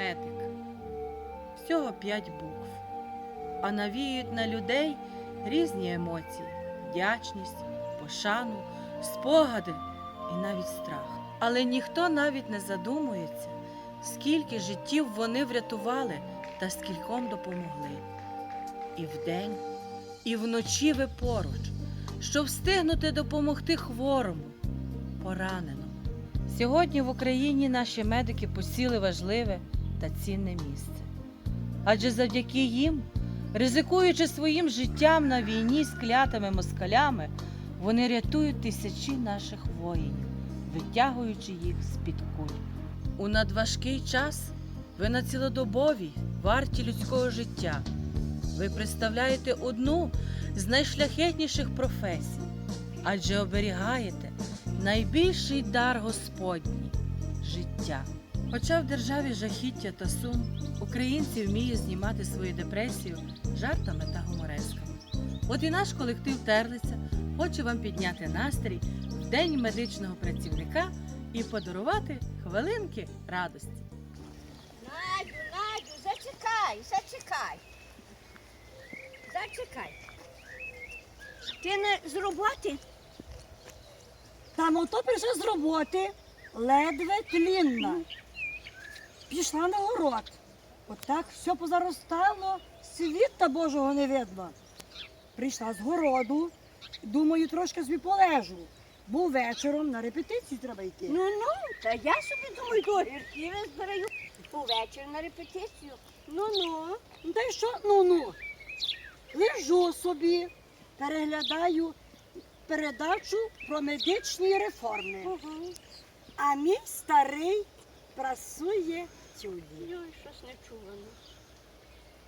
медик. Всього п'ять букв. А навіюють на людей різні емоції: вдячність, пошану, спогади і навіть страх. Але ніхто навіть не задумується, скільки життів вони врятували та скільком допомогли. І вдень, і вночі ви поруч, щоб встигнути допомогти хворому, пораненому. Сьогодні в Україні наші медики посіли важливе та цінне місце. Адже завдяки їм, ризикуючи своїм життям на війні з клятими москалями, вони рятують тисячі наших воїнів, витягуючи їх з-під куль. У надважкий час ви на цілодобовій варті людського життя. Ви представляєте одну з найшляхетніших професій, адже оберігаєте найбільший дар Господній життя. Хоча в державі жахіття та сум українці вміють знімати свою депресію жартами та гуморесками. От і наш колектив Терлиця хоче вам підняти настрій в День медичного працівника і подарувати хвилинки радості. Надю, Надю, зачекай, зачекай. Зачекай. Ти не з роботи? Там ото прийшла з роботи, ледве тлінна. Пішла на город. Отак все позаростало, світа Божого не видно. Прийшла з городу, думаю, трошки собі полежу. Бо вечором на репетицію треба йти. Ну ну, та я собі думаю, до гірків збираю увечері на репетицію. Ну ну. Ну та й що? Ну ну. Лежу собі, переглядаю передачу про медичні реформи. А мій старий прасує тюлі. Йой, щось нечувано.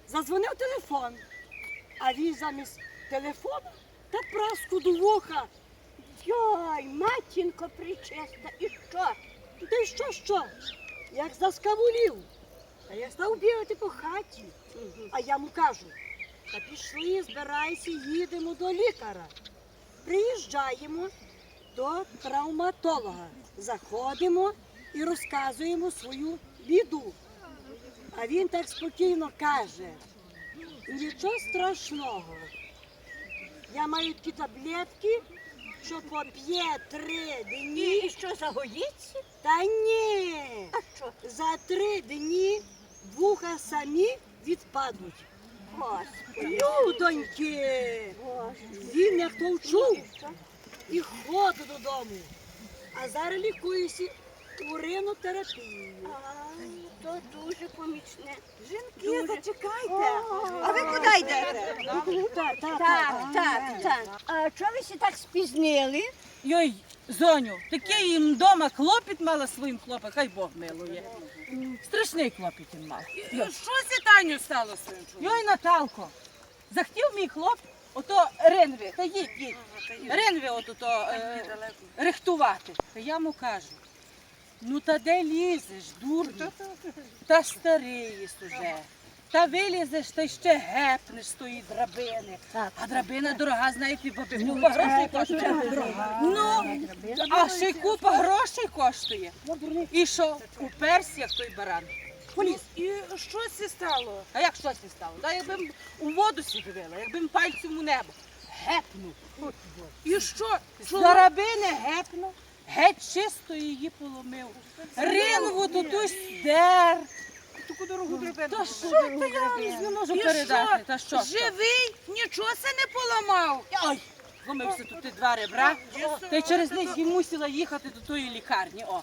Задзвонив телефон, а він замість телефону та праску до вуха. Йой, матінко причеста, і що? Та й що, що? Як заскавулів. Та я став бігати по хаті. А я йому кажу, та пішли, збирайся, їдемо до лікаря. Приїжджаємо до травматолога. Заходимо і розказуємо свою біду. А він так спокійно каже: нічого страшного. Я маю такі таблетки, що поп'є три дні. І що загоїться? Та ні. А що? За три дні вуха самі відпадуть. Господи. Людоньки! Боже. Він як то вчув І і ходить додому. А зараз лікуюся уринотерапією. Ай, то дуже помічне. Жінки, Дуже. зачекайте. О, А ви куди йдете? Так, так, Так, так, так. А чого ви ще так спізнили? Йой, Зоню, такий їм вдома клопіт мала своїм хлопцем, хай Бог милує. Страшний клопіт він мав. Йой. Що з Таню сталося? Йой, Наталко, захотів мій хлоп ото ренві, та їдь, їдь. Ренві ото то, е, рихтувати. Та я йому кажу, ну та де лізеш, дурний? Та старий уже. Та вилізеш, та ще гепнеш з тої драбини. А драбина дорога, знаєте, бо купа грошей коштує. Ну, а ще й купа грошей коштує. І що? Уперся, як той баран. Поліз. І що це стало? А як щось не стало? Та якби м у воду сідвила, якби м пальцем у небо. Гепнув. І що? З зарабини гепнув, геть чисто її поломив. Ринву тут ось здер. Таку дорогу драбину. Та що то я не можу передати? Та що? Живий? Нічого це не поламав. Ой, зломився тут ті два ребра. Та й через них і мусила їхати до тої лікарні. О.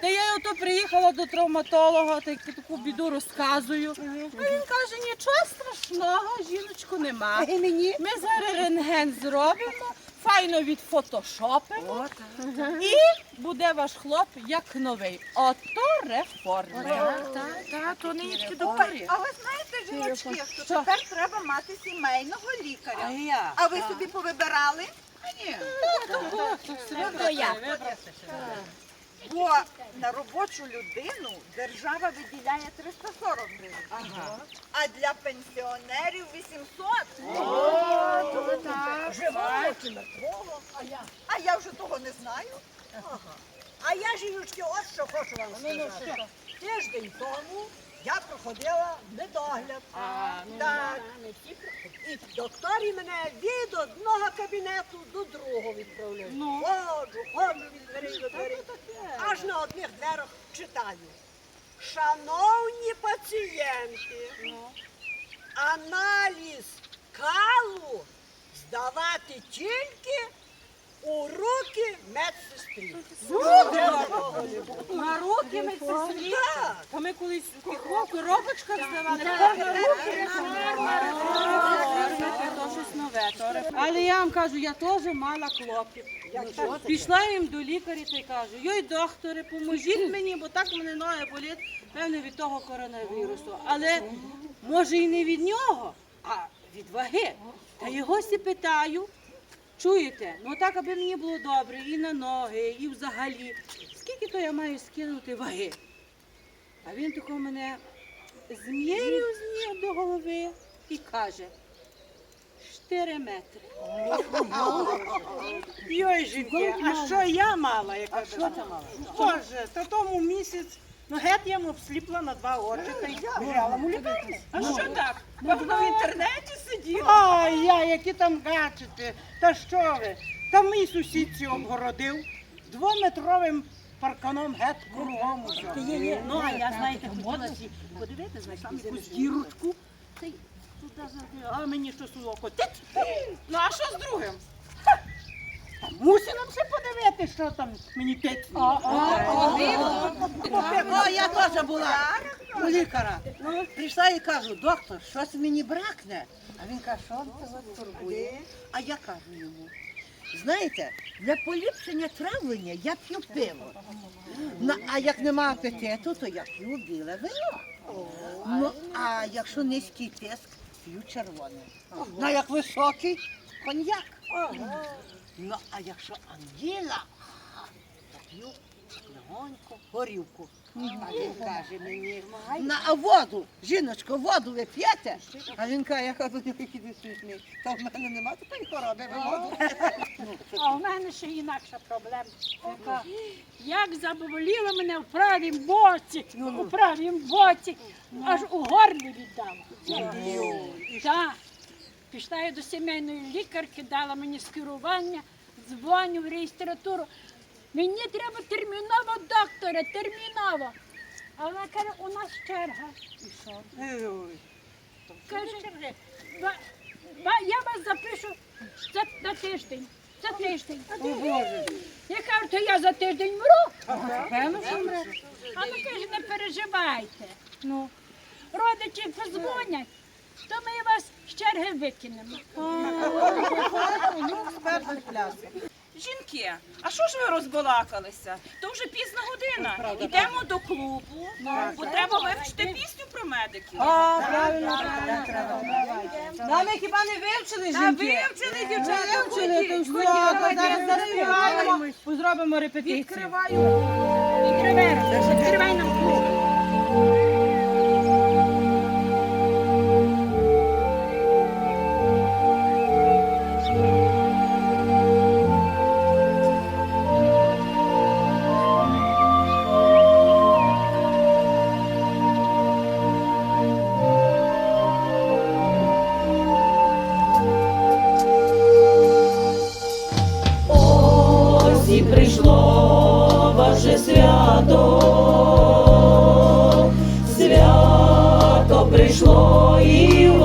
Та я ото приїхала до травматолога, та й таку біду розказую. А він каже, нічого страшного, жіночку нема. Ми зараз рентген зробимо, файно відфотошопимо. І буде ваш хлоп як новий. Ото реформи. Так, так, то нині тільки до пари. А ви знаєте, жіночки, що тепер треба мати сімейного А лікаря. я? А ви собі повибирали? Ні. то я. Бо на робочу людину держава виділяє 340 гривень. А для пенсіонерів 800. Живого. А я вже того не знаю. А я жіночки, от що хочу вам сказати. тиждень тому я проходила медогляд. так. І доктор мене від одного кабінету до другого відправляє. Ну. Ходжу, ходжу від дверей до дверей. Аж на одних дверях читаю. Шановні пацієнти, аналіз калу здавати тільки у руки медсестрі. На руки медсестрі. Так. Та ми колись в коробочках здавали. То щось нове. Але я вам кажу, я теж мала клопіт. Пішла їм до лікаря та й кажу, йой, докторе, поможіть мені, бо так мене ноги болять, певне, від того коронавірусу. Але може і не від нього, а від ваги. Та його сі питаю. Чуєте? Ну так, аби мені було добре і на ноги, і взагалі. Скільки то я маю скинути ваги? А він тако мене зміряв з ніг до голови і каже. Чотири метри. Йой, жінки, а що я мала? Яка що ти мала? Боже, та тому місяць, ну геть я м обсліпла на два очі та й му лікарні. А що так? Певно, в інтернеті сиділа. Ай, я, які там гачите, та що ви? Та мій сусід ці обгородив двометровим парканом геть кругом усе. Ну, а я, знаєте, хотіла сі подивитися, знайшла якусь дірочку, та й туди завжди, а мені щось у око. Тить! Ну, а що з другим? Та Мусимо все подивитися, що там мені тить. О, я теж була у лікаря. Прийшла і кажу, доктор, щось мені бракне. А він каже, що тебе турбує? А я кажу йому, знаєте, для поліпшення травлення я п'ю пиво. Ну, а як нема апетиту, то я п'ю біле вино. Ну, а якщо низький тиск, п'ю червоне. Ну, а як високий, коньяк. Ну, а якщо ангіла, то п'ю легонько горівку. А він каже мені, на а воду, жіночко, воду ви п'єте? А він каже, я кажу, ти який ти смішний. Та в мене нема такої хвороби, ви воду. А в мене ще інакша проблема. Як заболіло мене в правім боці, у правім боці, аж у горлі віддала. Так. Пішла я до сімейної лікарки, дала мені скерування, дзвоню в реєстратуру. Мені треба терміново доктора, терміново. А вона каже, у нас черга. І що? Каже, «Ба- ба- я вас запишу за, на тиждень. За тиждень. Я кажу, то я за тиждень мру. А вона каже, не переживайте. Ну, родичі позвонять, то ми вас з черги викинемо. Жінки, а що ж ви розбалакалися? То вже пізна година. Йдемо до клубу, бо треба вивчити пісню про медиків. А, правильно, правильно. Ми хіба не вивчили Та жінки? вивчили, дівчата, Вивчили, то все, то зараз заспіваємо, зробимо репетицію. Відкриваю. Відкривай, відкривай нам клуб. Прийшло і в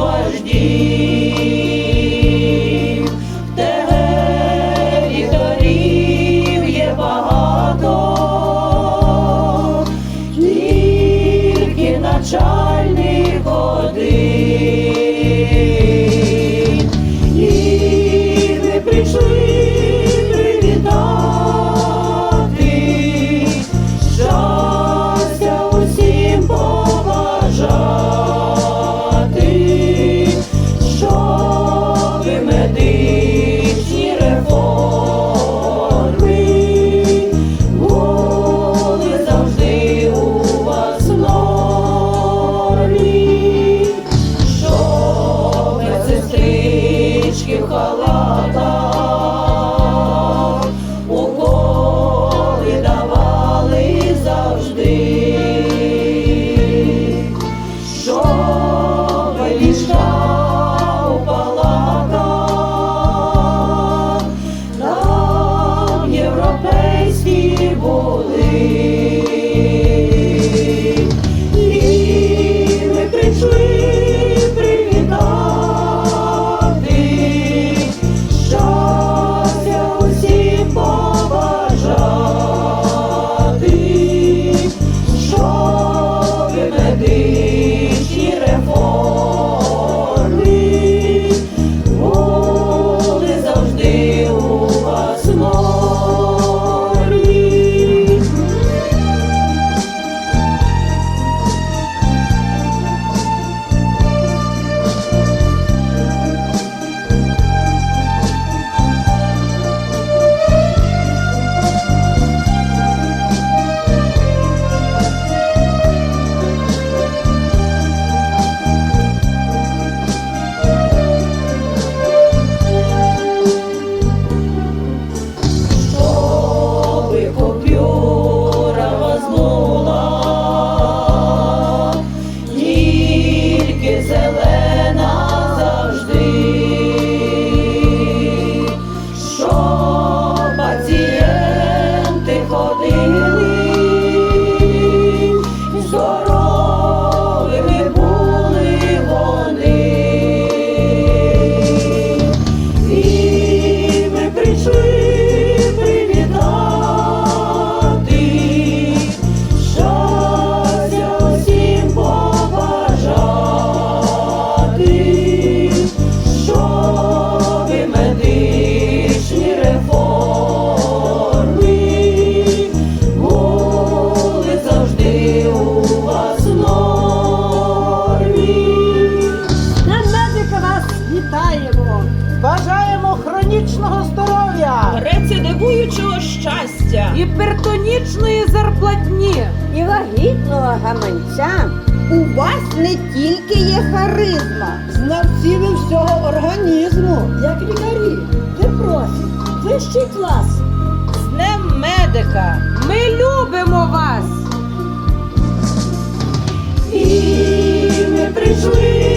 Father. Вас не тільки є харизма, Знавці ви всього організму. Як лікарі, ви профі, вищий клас. З Днем медика! Ми любимо вас! І ми прийшли